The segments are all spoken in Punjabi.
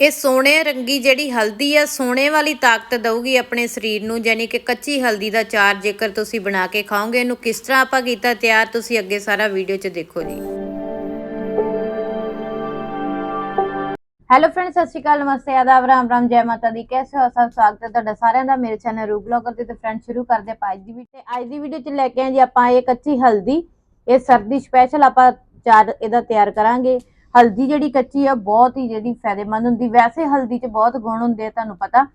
ਇਹ ਸੋਨੇ ਰੰਗੀ ਜਿਹੜੀ ਹਲਦੀ ਆ ਸੋਨੇ ਵਾਲੀ ਤਾਕਤ ਦਊਗੀ ਆਪਣੇ ਸਰੀਰ ਨੂੰ, ਯਾਨੀ ਕਿ ਕੱਚੀ ਹਲਦੀ ਦਾ ਚਾਰ ਜੇਕਰ ਤੁਸੀਂ ਬਣਾ ਕੇ ਖਾਓਗੇ, ਇਹਨੂੰ ਕਿਸ ਤਰ੍ਹਾਂ ਆਪਾਂ ਕੀਤਾ ਤਿਆਰ, ਤੁਸੀਂ ਅੱਗੇ ਸਾਰਾ ਵੀਡੀਓ 'ਚ ਦੇਖੋ ਜੀ। ਹੈਲੋ ਫਰੈਂਡਸ ਸਤਿ ਸ਼੍ਰੀ ਅਕਾਲ, ਨਮਸਤੇ, ਆਦਾਬ, ਰਾਮ ਰਾਮ, ਜੈ ਮਾਤਾ ਦੀ। ਕੈਸੇ ਹੋ? ਸਭ ਸਵਾਗਤ ਹੈ ਤੁਹਾਡਾ ਸਾਰਿਆਂ ਦਾ। ਮੇਰੇ ਚੈਨਲ ਰੂ ਬਲੌਗਰ ਤੇ ਤੇ ਫਰੈਂਡ ਸ਼ੁਰੂ ਕਰਦੇ ਆਪਾਂ ਅੱਜ ਦੀ ਵੀਡੀਓ ਅੱਜ ਦੀ ਵੀਡੀਓ ਚ ਲੈ ਕੇ ਆਏ ਜੀ ਆਪਾਂ ਇਹ ਕੱਚੀ ਹਲਦੀ। ਇਹ ਸਰਦੀ ਸਪੈਸ਼ਲ ਆਪਾਂ ਚਾਰ ਇਹਦਾ ਤਿਆਰ ਕਰਾਂਗੇ। ਹਲਦੀ ਜਿਹੜੀ ਕੱਚੀ ਆ, ਬਹੁਤ ਹੀ ਜਿਹੜੀ ਫਾਇਦੇਮੰਦ ਹੁੰਦੀ। ਵੈਸੇ ਹਲਦੀ 'ਚ ਬਹੁਤ ਗੁਣ ਹੁੰਦੇ ਆ, ਤੁਹਾਨੂੰ ਪਤਾ।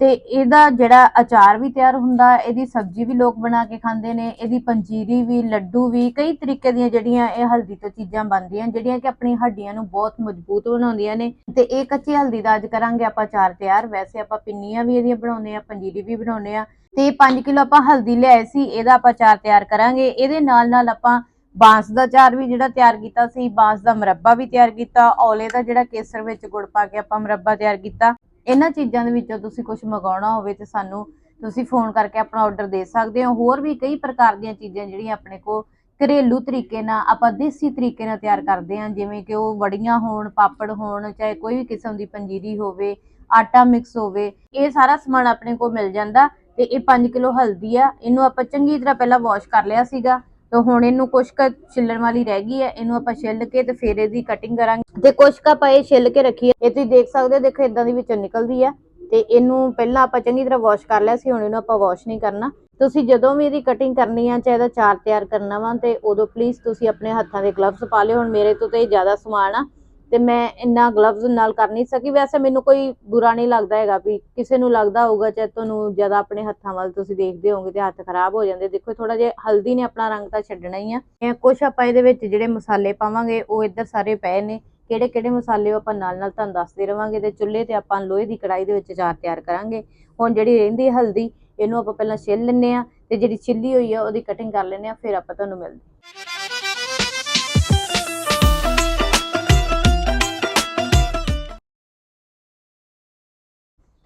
ਤੇ ਇਹਦਾ ਜਿਹੜਾ ਅਚਾਰ ਵੀ ਤਿਆਰ ਹੁੰਦਾ, ਇਹਦੀ ਸਬਜ਼ੀ ਵੀ ਲੋਕ ਬਣਾ ਕੇ ਖਾਂਦੇ ਨੇ, ਇਹਦੀ ਪੰਜੀਰੀ ਵੀ, ਲੱਡੂ ਵੀ, ਕਈ ਤਰੀਕੇ ਦੀਆਂ ਜਿਹੜੀਆਂ ਇਹ ਹਲਦੀ ਤੋਂ ਚੀਜ਼ਾਂ ਬਣਦੀਆਂ, ਜਿਹੜੀਆਂ ਕਿ ਆਪਣੀ ਹੱਡੀਆਂ ਨੂੰ ਬਹੁਤ ਮਜ਼ਬੂਤ ਬਣਾਉਂਦੀਆਂ ਨੇ। ਤੇ ਇਹ ਕੱਚੀ ਹਲਦੀ ਦਾ ਅੱਜ ਕਰਾਂਗੇ ਆਪਾਂ ਅਚਾਰ ਤਿਆਰ। ਵੈਸੇ ਆਪਾਂ ਪਿੰਨੀਆਂ ਵੀ ਇਹਦੀਆਂ ਬਣਾਉਂਦੇ ਆ, ਪੰਜੀਰੀ ਵੀ ਬਣਾਉਂਦੇ ਆ। ਤੇ 5 ਕਿਲੋ ਆਪਾਂ ਹਲਦੀ ਲਿਆਏ ਸੀ, ਇਹਦਾ ਆਪਾਂ ਅਚਾਰ ਤਿਆਰ ਕਰਾਂਗੇ। ਇਹਦੇ ਨਾਲ ਨਾਲ ਆਪਾਂ ਬਾਂਸ ਦਾ ਚਾਰ ਵੀ ਜਿਹੜਾ ਤਿਆਰ ਕੀਤਾ ਸੀ, ਬਾਂਸ ਦਾ ਮੁਰੱਬਾ ਵੀ ਤਿਆਰ ਕੀਤਾ, ਔਲੇ ਦਾ ਜਿਹੜਾ ਕੇਸਰ ਵਿੱਚ ਗੁੜ ਪਾ ਕੇ ਆਪਾਂ ਮੁਰੱਬਾ ਤਿਆਰ ਕੀਤਾ। ਇਹਨਾਂ ਚੀਜ਼ਾਂ ਦੇ ਵਿੱਚੋਂ ਤੁਸੀਂ ਕੁਝ ਮੰਗਾਉਣਾ ਹੋਵੇ ਤੇ ਸਾਨੂੰ ਤੁਸੀਂ ਫੋਨ ਕਰਕੇ ਆਪਣਾ ਆਰਡਰ ਦੇ ਸਕਦੇ ਹੋ। ਹੋਰ ਵੀ ਕਈ ਪ੍ਰਕਾਰ ਦੀਆਂ ਚੀਜ਼ਾਂ ਜਿਹੜੀਆਂ ਆਪਣੇ ਕੋਲ ਘਰੇਲੂ ਤਰੀਕੇ ਨਾਲ ਆਪਾਂ ਦੇਸੀ ਤਰੀਕੇ ਨਾਲ ਤਿਆਰ ਕਰਦੇ ਹਾਂ, ਜਿਵੇਂ ਕਿ ਉਹ ਵੜੀਆਂ ਹੋਣ, ਪਾਪੜ ਹੋਣ, ਚਾਹੇ ਕੋਈ ਵੀ ਕਿਸਮ ਦੀ ਪੰਜੀਰੀ ਹੋਵੇ, ਆਟਾ ਮਿਕਸ ਹੋਵੇ, ਇਹ ਸਾਰਾ ਸਮਾਨ ਆਪਣੇ ਕੋਲ ਮਿਲ ਜਾਂਦਾ ਤੇ ਇਹ 5 ਕਿਲੋ ਹਲਦੀ ਆ, ਇਹਨੂੰ ਆਪਾਂ ਚੰਗੀ ਤਰ੍ਹਾਂ ਪਹਿਲਾਂ ਵਾਸ਼ ਕਰ ਲਿਆ ਸੀਗਾ। ਤੇ ਹੁਣ ਇਹਨੂੰ ਕੁਛ ਕੁ ਛਿੱਲਣ ਵਾਲੀ ਰਹਿ ਗਈ ਹੈ, ਇਹਨੂੰ ਆਪਾਂ ਛਿੱਲ ਕੇ ਤੇ ਫਿਰ ਇਹਦੀ ਕਟਿੰਗ ਕਰਾਂਗੇ। ਤੇ ਕੁਛ ਕੁ ਆਪਾਂ ਇਹ ਛਿੱਲ ਕੇ ਰੱਖੀ ਹੈ। ਇਹ ਤੁਸੀਂ ਦੇਖ ਸਕਦੇ ਹੋ, ਦੇਖੋ ਇਦਾਂ ਦੀ ਵਿੱਚੋਂ ਨਿਕਲਦੀ ਆ ਤੇ ਇਹਨੂੰ ਪਹਿਲਾਂ ਆਪਾਂ ਚੰਗੀ ਤਰ੍ਹਾਂ ਵਾਸ਼ ਕਰ ਲਿਆ ਸੀ, ਹੁਣ ਇਹਨੂੰ ਆਪਾਂ ਵਾਸ਼ ਨਹੀਂ ਕਰਨਾ। ਤੁਸੀਂ ਜਦੋਂ ਵੀ ਇਹਦੀ ਕਟਿੰਗ ਕਰਨੀ ਆ, ਚਾਹੇ ਇਹਦਾ ਚਾਰ ਤਿਆਰ ਕਰਨਾ ਵਾ, ਤੇ ਉਦੋਂ ਪਲੀਜ਼ ਤੁਸੀਂ ਆਪਣੇ ਹੱਥਾਂ ਦੇ ਗਲਵਸ ਪਾ ਲਿਓ। ਹੁਣ ਮੇਰੇ ਤੋਂ ਤੇ ਜ਼ਿਆਦਾ ਸਮਾਨ ਆ। ਤੇ ਮੈਂ ਇੰਨਾ ਗਲਵਜ਼ ਨਾਲ ਕਰ ਨਹੀਂ ਸਕੀ। ਵੈਸੇ ਮੈਨੂੰ ਕੋਈ ਬੁਰਾ ਨਹੀਂ ਲੱਗਦਾ ਹੈਗਾ ਵੀ ਕਿਸੇ ਨੂੰ ਲੱਗਦਾ ਹੋਊਗਾ ਚਾਹੇ ਤੁਹਾਨੂੰ ਜ਼ਿਆਦਾ ਆਪਣੇ ਹੱਥਾਂ ਵੱਲ ਤੁਸੀਂ ਦੇਖਦੇ ਹੋਗੇ ਤੇ ਹੱਥ ਖਰਾਬ ਹੋ ਜਾਂਦੇ। ਦੇਖੋ ਥੋੜਾ ਜਿਹਾ ਹਲਦੀ ਨੇ ਆਪਣਾ ਰੰਗ ਤਾਂ ਛੱਡਣਾ ਹੀ ਆ। ਇਹ ਕੁਛ ਆਪਾਂ ਇਹਦੇ ਵਿੱਚ ਜਿਹੜੇ ਮਸਾਲੇ ਪਾਵਾਂਗੇ, ਉਹ ਇੱਧਰ ਸਾਰੇ ਪਏ ਨੇ। ਕਿਹੜੇ ਕਿਹੜੇ ਮਸਾਲੇ ਉਹ ਆਪਾਂ ਨਾਲ ਨਾਲ ਤੁਹਾਨੂੰ ਦੱਸਦੇ ਰਵਾਂਗੇ ਤੇ ਚੁੱਲ੍ਹੇ ਤੇ ਆਪਾਂ ਲੋਹੇ ਦੀ ਕੜਾਈ ਦੇ ਵਿੱਚ ਚਾਰ ਤਿਆਰ ਕਰਾਂਗੇ। ਹੁਣ ਜਿਹੜੀ ਰਹਿੰਦੀ ਹਲਦੀ, ਇਹਨੂੰ ਆਪਾਂ ਪਹਿਲਾਂ ਛਿੱਲ ਲੈਂਦੇ ਆ ਤੇ ਜਿਹੜੀ ਛਿੱਲੀ ਹੋਈ ਆ ਉਹਦੀ ਕਟਿੰਗ ਕਰ ਲੈਂਦੇ ਆ ਫਿਰ ਆਪਾਂ ਤੁਹਾਨੂੰ ਮਿਲਦੇ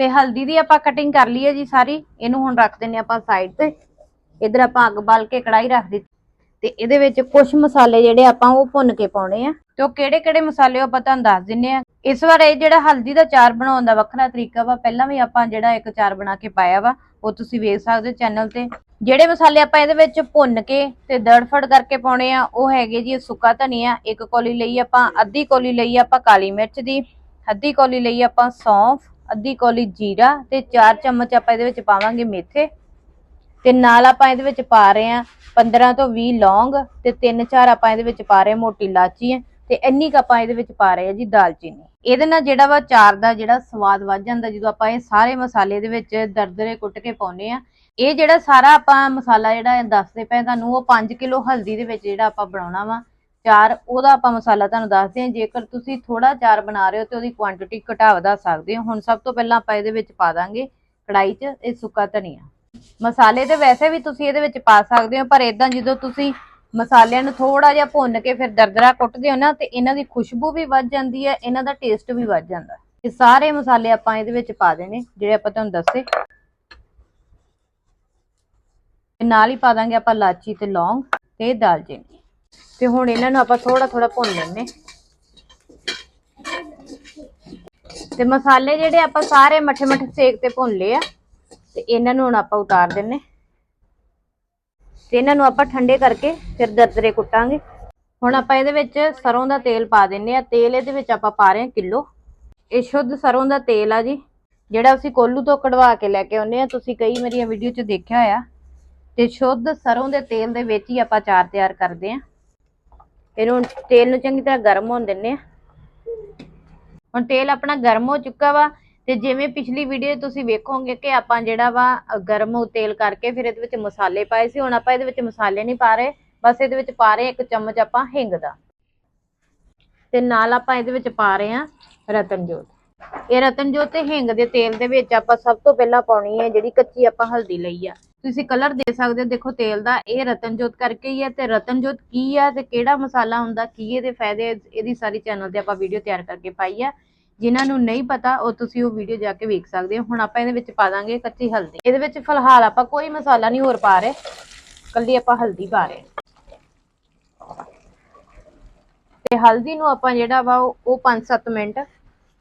ਤੇ ਹਲਦੀ ਦੀ ਆਪਾਂ ਕਟਿੰਗ ਕਰ ਲਈ ਹੈ ਜੀ ਸਾਰੀ, ਇਹਨੂੰ ਹੁਣ ਰੱਖ ਦਿੰਨੇ ਆਪਾਂ ਸਾਈਡ ਤੇ। ਇਧਰ ਆਪਾਂ ਅੱਗ ਬਾਲ ਕੇ ਕੜਾਈ ਰੱਖ ਦਿੱਤੀ। ਤੇ ਇਹਦੇ ਵਿੱਚ ਕੁਝ ਮਸਾਲੇ ਜਿਹੜੇ ਆਪਾਂ ਉਹ ਭੁੰਨ ਕੇ ਪਾਉਣੇ ਆ। ਤੇ ਉਹ ਕਿਹੜੇ ਕਿਹੜੇ ਮਸਾਲੇ ਉਹ ਆਪਾਂ ਤੁਹਾਨੂੰ ਦੱਸ ਦਿੰਨੇ ਆ ਇਸ ਵਾਰ ਇਹ ਜਿਹੜਾ ਹਲਦੀ ਦਾ ਚਾਰ ਬਣਾਉਣ ਦਾ ਵੱਖਰਾ ਤਰੀਕਾ ਵਾ, ਪਹਿਲਾਂ ਵੀ ਆਪਾਂ ਜਿਹੜਾ ਇੱਕ ਚਾਰ ਬਣਾ ਕੇ ਪਾਇਆ ਵਾ, ਉਹ ਤੁਸੀਂ ਵੇਖ ਸਕਦੇ ਹੋ ਚੈਨਲ ਤੇ। ਜਿਹੜੇ ਮਸਾਲੇ ਆਪਾਂ ਇਹਦੇ ਵਿੱਚ ਭੁੰਨ ਕੇ ਤੇ ਦੜਫੜ ਕਰਕੇ ਪਾਉਣੇ ਆ, ਉਹ ਹੈਗੇ ਜੀ ਸੁੱਕਾ ਧਨੀਆ, ਇੱਕ ਕੌਲੀ ਲਈ ਆਪਾਂ, ਅੱਧੀ ਕੌਲੀ ਲਈ ਆਪਾਂ ਕਾਲੀ ਮਿਰਚ ਦੀ, ਅੱਧੀ ਕੌਲੀ ਲਈ ਆਪਾਂ ਸੌਂਫ ਅੱਧੀ ਕੌਲੀ ਜੀਰਾ ਤੇ 4 ਚਮਚ ਆਪਾਂ ਇਹਦੇ ਵਿੱਚ ਪਾਵਾਂਗੇ ਮੇਥੇ। ਤੇ ਨਾਲ ਆਪਾਂ ਇਹਦੇ ਵਿੱਚ ਪਾ ਰਹੇ ਆ 15 ਤੋਂ 20 ਲੌਂਗ ਤੇ 3-4 ਆਪਾਂ ਇਹਦੇ ਵਿੱਚ ਪਾ ਰਹੇ ਮੋਟੀ ਇਲਾਚੀ ਹੈ। ਤੇ ਇੰਨੀ ਕੁ ਆਪਾਂ ਇਹਦੇ ਵਿੱਚ ਪਾ ਰਹੇ ਆ ਜੀ ਦਾਲਚੀਨੀ। ਇਹਦੇ ਨਾਲ ਜਿਹੜਾ ਵਾ ਚਾਰ ਦਾ ਜਿਹੜਾ ਸਵਾਦ ਵੱਧ ਜਾਂਦਾ ਜਦੋਂ ਆਪਾਂ ਇਹ ਸਾਰੇ ਮਸਾਲੇ ਦੇ ਵਿੱਚ ਦਰਦਰੇ ਕੁੱਟ ਕੇ ਪਾਉਨੇ ਆ ਇਹ ਜਿਹੜਾ ਸਾਰਾ ਆਪਾਂ ਮਸਾਲਾ ਜਿਹੜਾ ਦੱਸਦੇ ਪਏ ਤੁਹਾਨੂੰ, ਉਹ 5 ਕਿਲੋ ਹਲਦੀ ਦੇ ਵਿੱਚ ਜਿਹੜਾ ਆਪਾਂ ਬਣਾਉਣਾ ਵਾ ਚਾਰ, ਉਹਦਾ ਆਪਾਂ ਮਸਾਲਾ ਤੁਹਾਨੂੰ ਦੱਸਦੇ ਹਾਂ। ਜੇਕਰ ਤੁਸੀਂ ਥੋੜਾ ਚਾਰ ਬਣਾ ਰਹੇ ਹੋ ਤੇ ਉਹਦੀ ਕੁਆਂਟੀਟੀ ਘਟਾ ਵਧਾ ਸਕਦੇ ਹੋ। ਹੁਣ ਸਭ ਤੋਂ ਪਹਿਲਾਂ ਆਪਾਂ ਇਹਦੇ ਵਿੱਚ ਪਾ ਦਾਂਗੇ ਕੜਾਈ 'ਚ ਇਹ ਸੁੱਕਾ ਧਨੀਆ। ਮਸਾਲੇ ਤੇ ਵੈਸੇ ਵੀ ਤੁਸੀਂ ਇਹਦੇ ਵਿੱਚ ਪਾ ਸਕਦੇ ਹੋ, ਪਰ ਇਦਾਂ ਜਦੋਂ ਤੁਸੀਂ ਮਸਾਲਿਆਂ ਨੂੰ ਥੋੜਾ ਜਿਹਾ ਭੁੰਨ ਕੇ ਫਿਰ ਦਰਦਰਾ ਕੁੱਟਦੇ ਹੋ ਨਾ, ਤੇ ਇਹਨਾਂ ਦੀ ਖੁਸ਼ਬੂ ਵੀ ਵੱਧ ਜਾਂਦੀ ਹੈ, ਇਹਨਾਂ ਦਾ ਟੇਸਟ ਵੀ ਵੱਧ ਜਾਂਦਾ ਇਹ ਸਾਰੇ ਮਸਾਲੇ ਆਪਾਂ ਇਹਦੇ ਵਿੱਚ ਪਾ ਦੇਣੇ, ਜਿਹੜੇ ਆਪਾਂ ਤੁਹਾਨੂੰ ਦੱਸੇ। ਨਾਲ ਹੀ ਪਾ ਦਾਂਗੇ ਆਪਾਂ ਲਾਚੀ ਤੇ ਲੌਂਗ ਤੇ ਦਾਲਚੀਨੀ। ਤੇ ਹੁਣ ਇਹਨਾਂ ਨੂੰ ਆਪਾਂ ਥੋੜਾ ਥੋੜਾ ਭੁੰਨ ਲੈਣੇ ਤੇ ਮਸਾਲੇ ਜਿਹੜੇ ਆਪਾਂ ਸਾਰੇ ਮੱਠੇ ਮੱਠੇ ਸੇਕ ਤੇ ਭੁੰਨ ਲਏ ਆ, ਤੇ ਇਹਨਾਂ ਨੂੰ ਹੁਣ ਆਪਾਂ ਉਤਾਰ ਦਿੰਨੇ ਤੇ ਇਹਨਾਂ ਨੂੰ ਆਪਾਂ ਠੰਡੇ ਕਰਕੇ ਫਿਰ ਦਰਦਰੇ ਕੁੱਟਾਂਗੇ। ਹੁਣ ਆਪਾਂ ਇਹਦੇ ਵਿੱਚ ਸਰੋਂ ਦਾ ਤੇਲ ਪਾ ਦਿੰਨੇ ਆ ਤੇਲ ਇਹਦੇ ਵਿੱਚ ਆਪਾਂ ਪਾ ਰਹੇ ਹਾਂ ਕਿਲੋ। ਇਹ ਸ਼ੁੱਧ ਸਰੋਂ ਦਾ ਤੇਲ ਆ ਜੀ। ਜਿਹੜਾ ਅਸੀਂ ਕੋਲੂ ਤੋਂ ਕਢਵਾ ਕੇ ਲੈ ਕੇ ਆਉਨੇ ਆ ਤੁਸੀਂ ਕਈ ਮੇਰੀਆਂ ਵੀਡੀਓ 'ਚ ਦੇਖਿਆ ਹੋਇਆ। ਤੇ ਸ਼ੁੱਧ ਸਰੋਂ ਦੇ ਤੇਲ ਦੇ ਵਿੱਚ ਹੀ ਆਪਾਂ ਚਾਰ ਤਿਆਰ ਕਰਦੇ ਆ ਇਹਨੂੰ ਤੇਲ ਨੂੰ ਚੰਗੀ ਤਰ੍ਹਾਂ ਗਰਮ ਹੋਣ ਦਿੰਨੇ ਆ। ਹੁਣ ਤੇਲ ਆਪਣਾ ਗਰਮ ਹੋ ਚੁੱਕਾ ਵਾ ਤੇ ਜਿਵੇਂ ਪਿਛਲੀ ਵੀਡੀਓ ਤੁਸੀਂ ਵੇਖੋਗੇ ਕਿ ਆਪਾਂ ਜਿਹੜਾ ਵਾ ਗਰਮ ਤੇਲ ਕਰਕੇ ਫਿਰ ਇਹਦੇ ਵਿੱਚ ਮਸਾਲੇ ਪਾਏ ਸੀ, ਹੁਣ ਆਪਾਂ ਇਹਦੇ ਵਿੱਚ ਮਸਾਲੇ ਨਹੀਂ ਪਾ ਰਹੇ, ਬਸ ਇਹਦੇ ਵਿੱਚ ਪਾ ਰਹੇ ਇੱਕ ਚਮਚ ਆਪਾਂ ਹਿੰਗ ਦਾ। ਤੇ ਨਾਲ ਆਪਾਂ ਇਹਦੇ ਵਿੱਚ ਪਾ ਰਹੇ ਆ ਰਤਨਜੋਤ। ਇਹ ਰਤਨਜੋਤ ਤੇ ਹਿੰਗ ਦੇ ਤੇਲ ਦੇ ਵਿੱਚ ਆਪਾਂ ਸਭ ਤੋਂ ਪਹਿਲਾਂ ਪਾਉਣੀ ਹੈ ਜਿਹੜੀ ਕੱਚੀ ਆਪਾਂ ਹਲਦੀ ਲਈ ਆ। ਤੁਸੀਂ ਕਲਰ ਦੇ ਸਕਦੇ ਹੋ। ਦੇਖੋ, ਤੇਲ ਦਾ ਇਹ ਰਤਨਜੋਤ ਕਰਕੇ ਹੀ ਹੈ ਤੇ ਰਤਨਜੋਤ ਕੀ ਆ ਤੇ ਕਿਹੜਾ ਮਸਾਲਾ ਹੁੰਦਾ, ਕੀ ਇਹਦੇ ਫਾਇਦੇ, ਇਹਦੀ ਸਾਰੀ ਚੈਨਲ ਤੇ ਆਪਾਂ ਵੀਡੀਓ ਤਿਆਰ ਕਰਕੇ ਪਾਈ ਆ। ਜਿਨ੍ਹਾਂ ਨੂੰ ਨਹੀਂ ਪਤਾ, ਉਹ ਤੁਸੀਂ ਉਹ ਵੀਡੀਓ ਜਾ ਕੇ ਵੇਖ ਸਕਦੇ ਹੋ। ਹੁਣ ਆਪਾਂ ਇਹਦੇ ਵਿੱਚ ਪਾ ਦਾਂਗੇ ਕੱਚੀ ਹਲਦੀ। ਇਹਦੇ ਵਿੱਚ ਫਿਲਹਾਲ ਆਪਾਂ ਕੋਈ ਮਸਾਲਾ ਨਹੀਂ ਹੋਰ ਪਾ ਰਹੇ। ਕੱਲੀ ਆਪਾਂ ਹਲਦੀ ਪਾ ਰਹੇ। ਤੇ ਹਲਦੀ ਨੂੰ ਆਪਾਂ ਜਿਹੜਾ ਵਾ ਉਹ 5-7 ਮਿੰਟ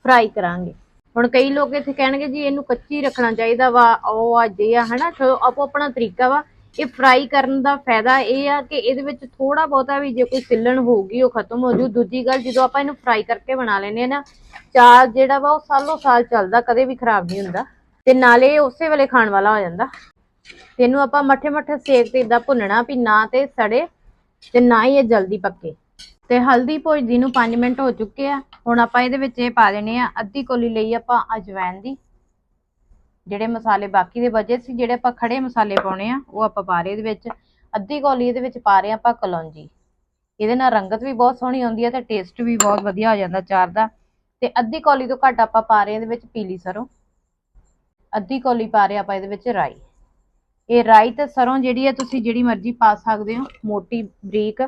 ਫਰਾਈ ਕਰਾਂਗੇ। ਹੁਣ ਕਈ ਲੋਕ ਇੱਥੇ ਕਹਿਣਗੇ ਜੀ ਇਹਨੂੰ ਕੱਚੀ ਰੱਖਣਾ ਚਾਹੀਦਾ ਵਾ, ਉਹ ਅੱਜ ਇਹ ਆ, ਹਨਾ? ਆਪੋ ਆਪਣਾ ਤਰੀਕਾ ਵਾ। ਇਹ ਫਰਾਈ ਕਰਨ ਦਾ ਫਾਇਦਾ ਇਹ ਆ ਕਿ ਇਹਦੇ ਵਿੱਚ ਥੋੜਾ ਬਹੁਤਾ ਵੀ ਜੇ ਕੋਈ ਸਿੱਲਣ ਹੋਊਗੀ, ਉਹ ਖਤਮ ਹੋ ਜੂ। ਦੂਜੀ ਗੱਲ, ਜਦੋਂ ਆਪਾਂ ਇਹਨੂੰ ਫਰਾਈ ਕਰਕੇ ਬਣਾ ਲੈਨੇ ਆ ਨਾ, ਚਾਰ ਜਿਹੜਾ ਵਾ ਉਹ ਸਾਲੋ ਸਾਲ ਚੱਲਦਾ, ਕਦੇ ਵੀ ਖਰਾਬ ਨਹੀਂ ਹੁੰਦਾ। ਤੇ ਨਾਲੇ ਉਸੇ ਵੇਲੇ ਖਾਣ ਵਾਲਾ ਹੋ ਜਾਂਦਾ। ਤੇ ਇਹਨੂੰ ਆਪਾਂ ਮੱਠੇ ਮੱਠੇ ਸੇਕ ਤੇ ਇਦਾਂ ਭੁੰਨਣਾ ਵੀ ਨਾ ਤੇ ਸੜੇ ਤੇ ਨਾ ਹੀ ਇਹ ਜਲਦੀ ਪੱਕੇ। ਤੇ ਹਲਦੀ ਭੁਜਦੀ ਨੂੰ 5 ਮਿੰਟ ਹੋ ਚੁੱਕੇ ਆ। ਹੁਣ ਆਪਾਂ ਇਹਦੇ ਵਿੱਚ ਇਹ ਪਾ ਦੇਣੇ ਆ। ਅੱਧੀ ਕੋਲੀ ਲਈ ਆਪਾਂ ਅਜਵਾਇਣ ਦੀ। ਜਿਹੜੇ ਮਸਾਲੇ ਬਾਕੀ ਦੇ ਬਚੇ ਸੀ, ਜਿਹੜੇ ਆਪਾਂ ਖੜੇ ਮਸਾਲੇ ਪਾਉਣੇ ਆ, ਉਹ ਆਪਾਂ ਪਾ ਰਹੇ ਇਹਦੇ ਵਿੱਚ। ਅੱਧੀ ਕੋਲੀ ਇਹਦੇ ਵਿੱਚ ਪਾ ਰਹੇ ਆ ਆਪਾਂ ਕਲੌਂਜੀ। ਇਹਦੇ ਨਾਲ ਰੰਗਤ ਵੀ ਬਹੁਤ ਸੋਹਣੀ ਆਉਂਦੀ ਹੈ ਤੇ ਟੇਸਟ ਵੀ ਬਹੁਤ ਵਧੀਆ ਹੋ ਜਾਂਦਾ ਚਾਰ ਦਾ। ਤੇ ਅੱਧੀ ਕੋਲੀ ਤੋਂ ਘੱਟ ਆਪਾਂ ਪਾ ਰਹੇ ਇਹਦੇ ਵਿੱਚ ਪੀਲੀ ਸਰੋਂ। ਅੱਧੀ ਕੋਲੀ ਪਾ ਰਹੇ ਆਪਾਂ ਇਹਦੇ ਵਿੱਚ ਰਾਈ। ਇਹ ਰਾਈ ਤੇ ਸਰੋਂ ਜਿਹੜੀ ਹੈ ਤੁਸੀਂ ਜਿਹੜੀ ਮਰਜ਼ੀ ਪਾ ਸਕਦੇ ਹੋ। ਮੋਟੀ ਬਰੀਕ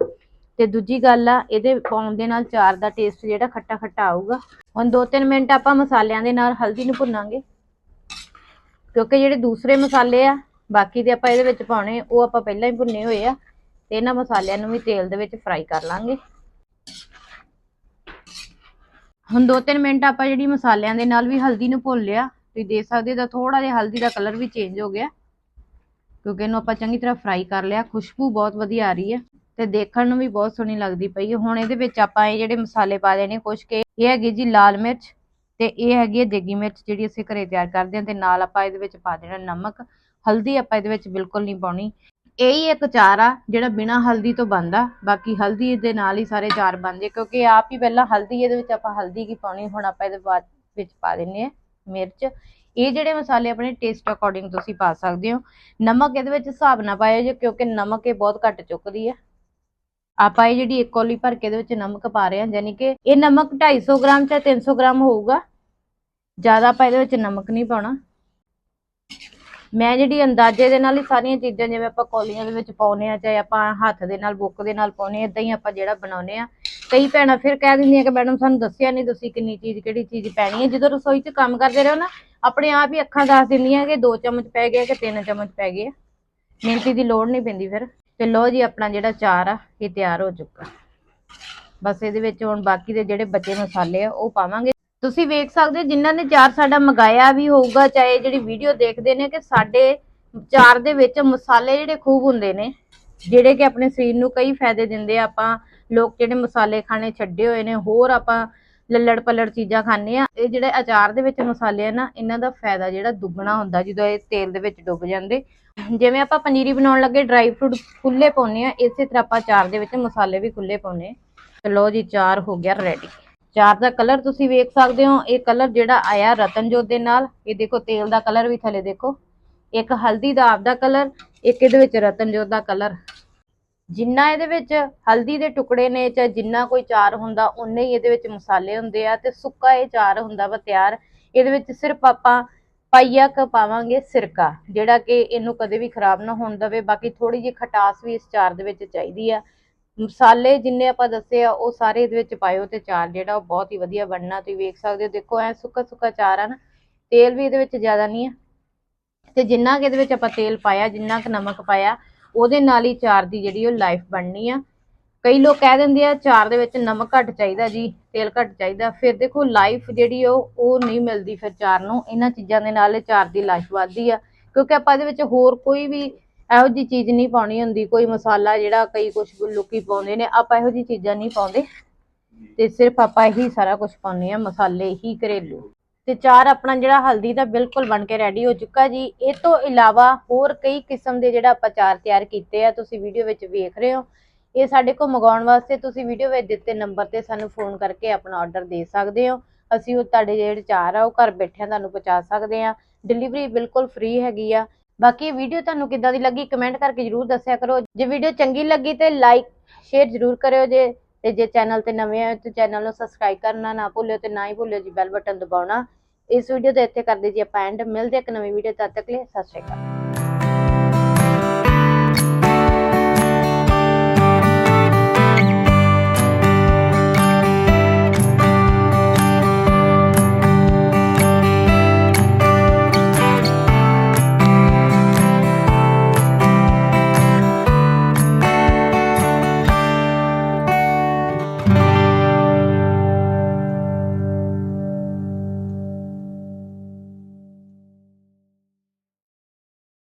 ਤੇ ਦੂਜੀ ਗੱਲ ਆ, ਇਹਦੇ ਪਾਉਣ ਦੇ ਨਾਲ ਚਾਰ ਦਾ ਟੇਸਟ ਜਿਹੜਾ ਖੱਟਾ ਖੱਟਾ ਆਊਗਾ। ਹੁਣ 2-3 ਮਿੰਟ ਆਪਾਂ ਮਸਾਲਿਆਂ ਦੇ ਨਾਲ ਹਲਦੀ ਨੂੰ ਭੁੰਨਾਂਗੇ। ਕਿਉਂਕਿ ਜਿਹੜੇ ਦੂਸਰੇ ਮਸਾਲੇ ਆ, ਬਾਕੀ ਦੇ ਆਪਾਂ ਇਹਦੇ ਵਿੱਚ ਪਾਉਣੇ, ਉਹ ਆਪਾਂ ਪਹਿਲਾਂ ਹੀ ਭੁੰਨੇ ਹੋਏ ਆ, ਤੇ ਇਹਨਾਂ ਮਸਾਲਿਆਂ ਨੂੰ ਵੀ ਤੇਲ ਦੇ ਵਿੱਚ ਫਰਾਈ ਕਰ ਲਾਂਗੇ। ਹੁਣ 2-3 ਮਿੰਟ ਆਪਾਂ ਜਿਹੜੀ ਮਸਾਲਿਆਂ ਦੇ ਨਾਲ ਵੀ ਹਲਦੀ ਨੂੰ ਭੁੰਨ ਲਿਆ, ਤੁਸੀਂ ਦੇਖ ਸਕਦੇ ਹੋ ਤਾਂ ਥੋੜਾ ਜਿਹਾ ਹਲਦੀ ਦਾ ਕਲਰ ਵੀ ਚੇਂਜ ਹੋ ਗਿਆ। ਕਿਉਂਕਿ ਇਹਨੂੰ ਆਪਾਂ ਚੰਗੀ ਤਰ੍ਹਾਂ ਫਰਾਈ ਕਰ ਲਿਆ, ਖੁਸ਼ਬੂ ਬਹੁਤ ਵਧੀਆ ਆ ਰਹੀ ਹੈ ਤੇ ਦੇਖਣ ਨੂੰ ਵੀ ਬਹੁਤ ਸੋਹਣੀ ਲੱਗਦੀ ਪਈ ਹੈ। ਹੁਣ ਇਹਦੇ ਵਿੱਚ ਆਪਾਂ ਇਹ ਜਿਹੜੇ ਮਸਾਲੇ ਪਾ ਦੇਣੇ ਕੁਛ ਕੇ, ਇਹ ਹੈਗੀ ਜੀ ਲਾਲ ਮਿਰਚ ਤੇ ਇਹ ਹੈਗੀ ਹੈ ਦੇਗੀ ਮਿਰਚ ਜਿਹੜੀ ਅਸੀਂ ਘਰੇ ਤਿਆਰ ਕਰਦੇ ਹਾਂ ਤੇ ਨਾਲ ਆਪਾਂ ਇਹਦੇ ਵਿੱਚ ਪਾ ਦੇਣਾ ਨਮਕ। ਹਲਦੀ ਆਪਾਂ ਇਹਦੇ ਵਿੱਚ ਬਿਲਕੁਲ ਨਹੀਂ ਪਾਉਣੀ। ਇਹ ਹੀ ਇੱਕ ਚਾਰ ਆ, ਜਿਹੜਾ ਬਿਨਾ ਹਲਦੀ ਤੋਂ ਬਣਦਾ। ਬਾਕੀ ਹਲਦੀ ਦੇ ਨਾਲ ਹੀ ਸਾਰੇ ਚਾਰ ਬਣਦੇ ਕਿਉਂਕਿ ਆਪ ਹੀ ਪਹਿਲਾਂ ਹਲਦੀ, ਇਹਦੇ ਵਿੱਚ ਆਪਾਂ ਹਲਦੀ ਕੀ ਪਾਉਣੀ, ਹੁਣ ਆਪਾਂ ਇਹਦੇ ਬਾਅਦ ਵਿੱਚ ਪਾ ਦਿੰਨੇ ਆ ਮਿਰਚ। ਇਹ ਜਿਹੜੇ ਮਸਾਲੇ ਆਪਣੇ ਟੇਸਟ ਅਕੋਰਡਿੰਗ ਤੁਸੀਂ ਪਾ ਸਕਦੇ ਹੋ। ਨਮਕ ਇਹਦੇ ਵਿੱਚ ਹਿਸਾਬ ਨਾਲ ਪਾਇਓ ਜੇ ਕਿਉਂਕਿ ਨਮਕ ਇਹ ਬਹੁਤ ਘੱਟ ਚੁੱਕਦੀ ਹੈ। ਆਪਾਂ ਇਹ ਜਿਹੜੀ ਇੱਕ ਕੌਲੀ ਭਰ ਕੇ ਇਹਦੇ ਵਿੱਚ ਨਮਕ ਪਾ ਰਹੇ ਹਾਂ ਯਾਨੀ ਕਿ ਇਹ ਨਮਕ 250 ਗ੍ਰਾਮ ਜਾਂ 300 ਗ੍ਰਾਮ ਹੋਊਗਾ। ਜ਼ਿਆਦਾ ਆਪਾਂ ਇਹਦੇ ਵਿੱਚ ਨਮਕ ਨਹੀਂ ਪਾਉਣਾ। ਮੈਂ ਜਿਹੜੀ ਅੰਦਾਜ਼ੇ ਦੇ ਨਾਲ ਹੀ ਸਾਰੀਆਂ ਚੀਜ਼ਾਂ ਜਿਵੇਂ ਆਪਾਂ ਕੌਲੀਆਂ ਦੇ ਵਿੱਚ ਪਾਉਨੇ ਆ ਚਾਹੇ ਆਪਾਂ ਹੱਥ ਦੇ ਨਾਲ, ਬੁੱਕ ਦੇ ਨਾਲ ਪਾਉਨੇ ਆ ਇਦਾਂ ਹੀ ਆਪਾਂ ਜਿਹੜਾ ਬਣਾਉਨੇ ਆ ਕਈ ਭੈਣਾਂ ਫਿਰ ਕਹਿ ਦਿੰਦੀਆਂ ਕਿ ਮੈਡਮ ਸਾਨੂੰ ਦੱਸਿਆ ਨਹੀਂ ਤੁਸੀਂ ਕਿੰਨੀ ਚੀਜ਼, ਕਿਹੜੀ ਚੀਜ਼ ਪੈਣੀ ਹੈ। ਜਦੋਂ ਰਸੋਈ 'ਚ ਕੰਮ ਕਰਦੇ ਰਹੋ ਨਾ, ਆਪਣੇ ਆਪ ਹੀ ਅੱਖਾਂ ਦੱਸ ਦਿੰਦੀਆਂ ਕਿ 2 ਚਮਚ ਪੈ ਗਏ ਕਿ 3 ਚਮਚ ਪੈ ਗਏ ਆ। ਮਿਹਨਤੀ ਦੀ ਲੋੜ ਨਹੀਂ ਪੈਂਦੀ ਫਿਰ। ਤੇ ਲੋ ਜੀ, ਆਪਣਾ ਜਿਹੜਾ ਚਾਰ ਆ, ਇਹ ਤਿਆਰ ਹੋ ਚੁੱਕਾ। ਬਸ ਇਹਦੇ ਵਿੱਚ ਹੁਣ ਬਾਕੀ ਦੇ ਜਿਹੜੇ ਬਚੇ ਮਸਾਲੇ ਆ, ਉਹ ਪਾਵਾਂਗੇ। ਤੁਸੀਂ ਵੇਖ ਸਕਦੇ ਹੋ, ਜਿਨ੍ਹਾਂ ਨੇ ਚਾਰ ਸਾਡਾ ਮੰਗਾਇਆ ਵੀ ਹੋਊਗਾ, ਚਾਹੇ ਜਿਹੜੀ ਵੀਡੀਓ ਦੇਖਦੇ ਨੇ ਕਿ ਸਾਡੇ ਚਾਰ ਦੇ ਵਿੱਚ ਮਸਾਲੇ ਜਿਹੜੇ ਖੂਬ ਹੁੰਦੇ ਨੇ, ਜਿਹੜੇ ਕਿ ਆਪਣੇ ਸਰੀਰ ਨੂੰ ਕਈ ਫਾਇਦੇ ਦਿੰਦੇ ਆ। ਆਪਾਂ ਲੋਕ ਜਿਹੜੇ ਮਸਾਲੇ ਖਾਣੇ ਛੱਡੇ ਹੋਏ ਨੇ, ਹੋਰ ਆਪਾਂ ਲੱਲੜ ਪੱਲੜ ਚੀਜ਼ਾਂ ਖਾਂਦੇ ਆ। ਇਹ ਜਿਹੜੇ ਅਚਾਰ ਦੇ ਵਿੱਚ ਮਸਾਲੇ ਆ ਨਾ, ਇਹਨਾਂ ਦਾ ਫਾਇਦਾ ਜਿਹੜਾ ਦੁੱਗਣਾ ਹੁੰਦਾ ਜਦੋਂ ਇਹ ਤੇਲ ਦੇ ਵਿੱਚ ਡੁੱਬ ਜਾਂਦੇ। ਜਿਵੇਂ ਆਪਾਂ ਪਨੀਰੀ ਬਣਾਉਣ ਲੱਗੇ, ਡਰਾਈ ਫਰੂਟ ਖੁੱਲੇ ਪਾਉਨੇ ਆ, ਇਸੇ ਤਰ੍ਹਾਂ ਆਪਾਂ ਅਚਾਰ ਦੇ ਵਿੱਚ ਮਸਾਲੇ ਵੀ ਖੁੱਲੇ ਪਾਉਨੇ ਆ। ਚਲੋ ਜੀ ਚਾਰ ਹੋ ਗਿਆ ਰੈਡੀ ਚਾਰ ਦਾ ਕਲਰ ਤੁਸੀਂ ਵੇਖ ਸਕਦੇ ਹੋ, ਇਹ ਕਲਰ ਜਿਹੜਾ ਆਇਆ ਰਤਨਜੋਤ ਦੇ ਨਾਲ। ਇਹ ਦੇਖੋ, ਤੇਲ ਦਾ ਕਲਰ ਵੀ ਥੱਲੇ ਦੇਖੋ। ਇੱਕ ਹਲਦੀ ਦਾ ਆਪ ਦਾ ਕਲਰ ਇੱਕ ਇਹਦੇ ਵਿੱਚ ਰਤਨਜੋਤ ਦਾ ਕਲਰ ਜਿੰਨਾ ਇਹਦੇ ਵਿੱਚ ਹਲਦੀ ਦੇ ਟੁਕੜੇ ਨੇ ਚਾਹੇ ਜਿੰਨਾ ਕੋਈ ਚਾਰ ਹੁੰਦਾ ਉਨੇ ਹੀ ਇਹਦੇ ਵਿੱਚ ਮਸਾਲੇ ਹੁੰਦੇ ਆ ਤੇ ਸੁੱਕਾ ਇਹ ਚਾਰ ਹੁੰਦਾ ਵਾ ਤਿਆਰ। ਇਹਦੇ ਵਿੱਚ ਸਿਰਫ ਆਪਾਂ ਪਾਈਆ ਕ ਪਾਵਾਂਗੇ ਸਿਰਕਾ, ਜਿਹੜਾ ਕਿ ਇਹਨੂੰ ਕਦੇ ਵੀ ਖਰਾਬ ਨਾ ਹੋਣ ਦੇਵੇ, ਬਾਕੀ ਥੋੜੀ ਜਿਹੀ ਖਟਾਸ ਵੀ ਇਸ ਚਾਰ ਦੇ ਵਿੱਚ ਚਾਹੀਦੀ ਆ। ਮਸਾਲੇ ਜਿੰਨੇ ਆਪਾਂ ਦੱਸੇ ਆ, ਉਹ ਸਾਰੇ ਇਹਦੇ ਵਿੱਚ ਪਾਇਓ ਤੇ ਚਾਰ ਜਿਹੜਾ ਉਹ ਬਹੁਤ ਹੀ ਵਧੀਆ ਬਣਨਾ, ਤੁਸੀਂ ਵੇਖ ਸਕਦੇ ਹੋ, ਦੇਖੋ ਐ ਸੁੱਕਾ ਸੁੱਕਾ ਚਾਰ ਆ ਨਾ, ਤੇਲ ਵੀ ਇਹਦੇ ਵਿੱਚ ਜ਼ਿਆਦਾ ਨਹੀਂ ਆ। ਤੇ ਜਿੰਨਾ ਕਿ ਇਹਦੇ ਵਿੱਚ ਆਪਾਂ ਤੇਲ ਪਾਇਆ, ਜਿੰਨਾ ਕੁ ਨਮਕ ਪਾਇਆ ਉਹਦੇ ਨਾਲ ਹੀ ਚਾਰ ਦੀ ਜਿਹੜੀ ਉਹ ਲਾਈਫ ਬਣਨੀ ਆ। ਕਈ ਲੋਕ ਕਹਿ ਦਿੰਦੇ ਆ, ਚਾਰ ਦੇ ਵਿੱਚ ਨਮਕ ਘੱਟ ਚਾਹੀਦਾ ਜੀ, ਤੇਲ ਘੱਟ ਚਾਹੀਦਾ। ਫਿਰ ਦੇਖੋ ਲਾਈਫ ਜਿਹੜੀ ਉਹ ਉਹ ਨਹੀਂ ਮਿਲਦੀ ਫਿਰ ਚਾਰ ਨੂੰ। ਇਹਨਾਂ ਚੀਜ਼ਾਂ ਦੇ ਨਾਲ ਚਾਰ ਦੀ ਲਾਈਫ ਵੱਧਦੀ ਆ। ਕਿਉਂਕਿ ਆਪਾਂ ਇਹਦੇ ਵਿੱਚ ਹੋਰ ਕੋਈ ਵੀ ਇਹੋ ਜੀ ਚੀਜ਼ ਨਹੀਂ ਪਾਉਣੀ ਹੁੰਦੀ। ਕੋਈ ਮਸਾਲਾ ਜਿਹੜਾ ਕਈ ਕੁਝ ਲੋਕੀ ਪਾਉਂਦੇ ਨੇ, ਆਪਾਂ ਇਹੋ ਜੀ ਚੀਜ਼ਾਂ ਨਹੀਂ ਪਾਉਂਦੇ। ਤੇ ਸਿਰਫ ਆਪਾਂ ਇਹੀ ਸਾਰਾ ਕੁਝ ਪਾਉਂਦੇ ਆ, ਮਸਾਲੇ ਹੀ ਘਰੇਲੂ। ਤੇ ਚਾਰ ਆਪਣਾ ਜਿਹੜਾ ਹਲਦੀ ਦਾ ਬਿਲਕੁਲ ਬਣ ਕੇ ਰੈਡੀ ਹੋ ਚੁੱਕਾ ਜੀ। ਇਹ ਤੋਂ ਇਲਾਵਾ ਹੋਰ ਕਈ ਕਿਸਮ ਦੇ ਜਿਹੜਾ ਆਪਾਂ ਚਾਰ ਤਿਆਰ ਕੀਤੇ ਆ, ਤੁਸੀਂ ਵੀਡੀਓ ਵਿੱਚ ਵੇਖ ਰਹੇ ਹੋ। ਇਹ ਸਾਡੇ ਕੋਲ ਮੰਗਾਉਣ ਵਾਸਤੇ ਤੁਸੀਂ ਵੀਡੀਓ ਵਿੱਚ ਦਿੱਤੇ ਨੰਬਰ ਤੇ ਸਾਨੂੰ ਫੋਨ ਕਰਕੇ ਆਪਣਾ ਆਰਡਰ ਦੇ ਸਕਦੇ ਹੋ। ਅਸੀਂ ਉਹ ਤੁਹਾਡੇ ਜਿਹੜੇ ਚਾਰ ਆ, ਉਹ ਘਰ ਬੈਠਿਆਂ ਤੁਹਾਨੂੰ ਪਹੁੰਚਾ ਸਕਦੇ ਆ ਡਿਲੀਵਰੀ ਬਿਲਕੁਲ ਫ੍ਰੀ ਹੈਗੀ ਆ। ਬਾਕੀ ਇਹ ਵੀਡੀਓ ਤੁਹਾਨੂੰ ਕਿੱਦਾਂ ਦੀ ਲੱਗੀ ਕਮੈਂਟ ਕਰਕੇ ਜਰੂਰ ਦੱਸਿਆ ਕਰੋ। ਜੇ ਵੀਡੀਓ ਚੰਗੀ ਲੱਗੀ ਤੇ ਲਾਈਕ ਸ਼ੇਅਰ ਜਰੂਰ ਕਰਿਓ ਜੇ ਤੇ ਜੇ ਚੈਨਲ ਤੇ ਨਵੇਂ ਆਏ ਹੋ ਤੇ ਚੈਨਲ ਨੂੰ ਸਬਸਕ੍ਰਾਈਬ ਕਰਨਾ ਨਾ ਭੁੱਲਿਓ ਤੇ ਨਾ ਹੀ ਭੁੱਲਿਓ ਜੀ ਬੈਲ ਬਟਨ ਦਬਾਉਣਾ। ਇਸ ਵੀਡੀਓ ਦੇ ਇੱਥੇ ਕਰਦੇ ਜੀ ਆਪਾਂ ਐਂਡ ਮਿਲਦੇ ਇੱਕ ਨਵੀਂ ਵੀਡੀਓ ਤਦ ਤੱਕ ਲਈ, ਸਤਿ ਸ਼੍ਰੀ ਅਕਾਲ।